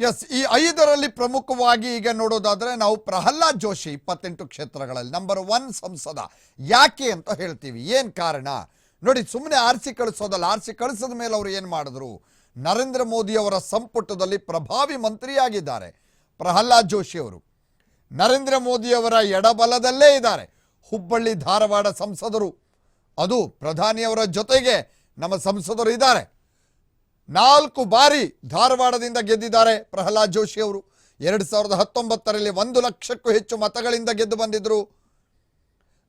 S ಈ ಐದರಲ್ಲಿ ಪ್ರಮುಖವಾಗಿ ಈಗ ನೋಡೋದಾದರೆ ನಾವು ಪ್ರಹ್ಲಾದ್ ಜೋಶಿ ಇಪ್ಪತ್ತೆಂಟು ಕ್ಷೇತ್ರಗಳಲ್ಲಿ ನಂಬರ್ ಒನ್ ಸಂಸದ. ಯಾಕೆ ಅಂತ ಹೇಳ್ತೀವಿ. ಏನು ಕಾರಣ? ನೋಡಿ ಸುಮ್ಮನೆ ಆರಿಸಿ ಕಳಿಸೋದಲ್ಲ. ಆರಿಸಿ ಕಳಿಸಿದ ಮೇಲೆ ಅವರು ಏನು ಮಾಡಿದ್ರು? ನರೇಂದ್ರ ಮೋದಿ ಅವರ ಸಂಪುಟದಲ್ಲಿ ಪ್ರಭಾವಿ ಮಂತ್ರಿಯಾಗಿದ್ದಾರೆ ಪ್ರಹ್ಲಾದ್ ಜೋಶಿ ಅವರು. ನರೇಂದ್ರ ಮೋದಿ ಅವರ ಎಡಬಲದಲ್ಲೇ ಇದ್ದಾರೆ. ಹುಬ್ಬಳ್ಳಿ, ಧಾರವಾಡ ಸಂಸದರು. ಅದು ಪ್ರಧಾನಿಯವರ ಜೊತೆಗೆ ನಮ್ಮ ಸಂಸದರು ಇದ್ದಾರೆ. ನಾಲ್ಕು ಬಾರಿ ಧಾರವಾಡದಿಂದ ಗೆದ್ದಿದ್ದಾರೆ ಪ್ರಹ್ಲಾದ್ ಜೋಶಿ ಅವರು. ಎರಡು ಸಾವಿರದ ಹತ್ತೊಂಬತ್ತರಲ್ಲಿ ಒಂದು ಲಕ್ಷಕ್ಕೂ ಹೆಚ್ಚು ಮತಗಳಿಂದ ಗೆದ್ದು ಬಂದಿದ್ದರು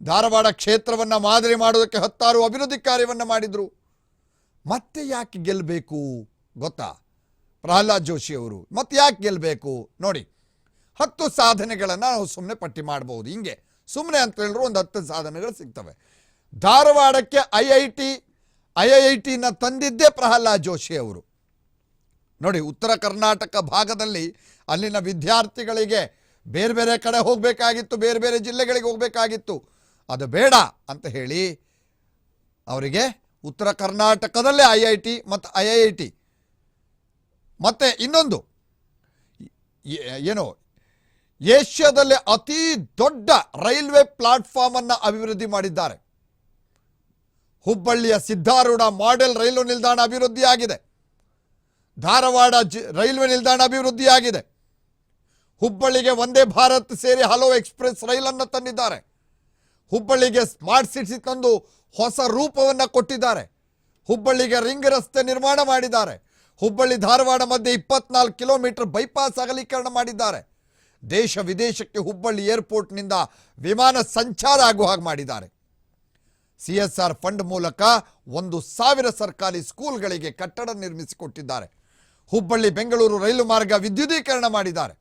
ಧಾರವಾಡ ಕ್ಷೇತ್ರವನ್ನ ಮಾದರಿ ಮಾಡೋದಕ್ಕೆ ಹತ್ತಾರು ಅಭಿವೃದ್ಧಿ ಕಾರ್ಯವನ್ನು ಮಾಡಿದ್ರು. ಮತ್ತೆ ಯಾಕೆ ಗೆಲ್ಲಬೇಕು ಗೊತ್ತಾ? ಪ್ರಹ್ಲಾದ್ ಜೋಶಿ ಅವರು. ಮತ್ತೆ ಯಾಕೆ ಗೆಲ್ಲಬೇಕು ನೋಡಿ. ಹತ್ತು ಸಾಧನೆಗಳನ್ನು ನಾವು ಸುಮ್ಮನೆ ಪಟ್ಟಿ ಮಾಡಬಹುದು ಹಿಂಗೆ ಸುಮ್ಮನೆ ಅಂತ ಹೇಳಿದ್ರು ಒಂದು ಹತ್ತು ಸಾಧನೆಗಳು ಸಿಗ್ತವೆ. ಧಾರವಾಡಕ್ಕೆ I I T I I ಟಿನ ತಂದಿದ್ದೇ ಪ್ರಹ್ಲಾದ್ ಜೋಶಿ ಅವರು. ನೋಡಿ, ಉತ್ತರ ಕರ್ನಾಟಕ ಭಾಗದಲ್ಲಿ ಅಲ್ಲಿನ ವಿದ್ಯಾರ್ಥಿಗಳಿಗೆ ಬೇರೆ ಬೇರೆ ಕಡೆ ಹೋಗಬೇಕಾಗಿತ್ತು, ಬೇರೆ ಬೇರೆ ಜಿಲ್ಲೆಗಳಿಗೆ ಹೋಗಬೇಕಾಗಿತ್ತು. ಅದು ಬೇಡ ಅಂತ ಹೇಳಿ ಅವರಿಗೆ ಉತ್ತರ ಕರ್ನಾಟಕದಲ್ಲೇ ಐ ಐ ಟಿ ಮತ್ತು ಐ ಐ ಐ ಟಿ. ಮತ್ತು ಇನ್ನೊಂದು ಏನು, ಏಷ್ಯಾದಲ್ಲಿ ಅತಿ ದೊಡ್ಡ ರೈಲ್ವೆ ಪ್ಲಾಟ್ಫಾರ್ಮನ್ನು ಅಭಿವೃದ್ಧಿ ಮಾಡಿದ್ದಾರೆ. ಹುಬ್ಬಳ್ಳಿಯ ಸಿದ್ಧಾರೂಢ ಮಾಡೆಲ್ ರೈಲು ನಿಲ್ದಾಣ ಅಭಿವೃದ್ಧಿಯಾಗಿದೆ. ಧಾರವಾಡ ಜಿ, ರೈಲ್ವೆ ನಿಲ್ದಾಣ ಅಭಿವೃದ್ಧಿಯಾಗಿದೆ. ಹುಬ್ಬಳ್ಳಿಗೆ ವಂದೇ ಭಾರತ್ ಸೇರಿ ಹಲವು ಎಕ್ಸ್ಪ್ರೆಸ್ ರೈಲನ್ನು ತಂದಿದ್ದಾರೆ. ಹುಬ್ಬಳ್ಳಿಗೆ ಸ್ಮಾರ್ಟ್ ಸಿಟಿ ತಂದು ಹೊಸ ರೂಪವನ್ನು ಕೊಟ್ಟಿದ್ದಾರೆ. ಹುಬ್ಬಳ್ಳಿಗೆ ರಿಂಗ್ ರಸ್ತೆ ನಿರ್ಮಾಣ ಮಾಡಿದ್ದಾರೆ. ಹುಬ್ಬಳ್ಳಿ ಧಾರವಾಡ ಮಧ್ಯೆ ಇಪ್ಪತ್ನಾಲ್ಕು ಕಿಲೋಮೀಟರ್ ಬೈಪಾಸ್ ಅಗಲೀಕರಣ ಮಾಡಿದ್ದಾರೆ. ದೇಶ ವಿದೇಶಕ್ಕೆ ಹುಬ್ಬಳ್ಳಿ ಏರ್ಪೋರ್ಟ್ನಿಂದ ವಿಮಾನ ಸಂಚಾರ ಆಗುವ ಹಾಗೆ ಮಾಡಿದ್ದಾರೆ. ಸಿ ಎಸ್ ಆರ್ ಫಂಡ್ ಮೂಲಕ ಒಂದು ಸಾವಿರ ಸರ್ಕಾರಿ ಸ್ಕೂಲ್ಗಳಿಗೆ ಕಟ್ಟಡ ನಿರ್ಮಿಸಿಕೊಟ್ಟಿದ್ದಾರೆ. ಹುಬ್ಬಳ್ಳಿ, ಬೆಂಗಳೂರು ರೈಲು ಮಾರ್ಗ ವಿದ್ಯುದೀಕರಣ ಮಾಡಿದ್ದಾರೆ.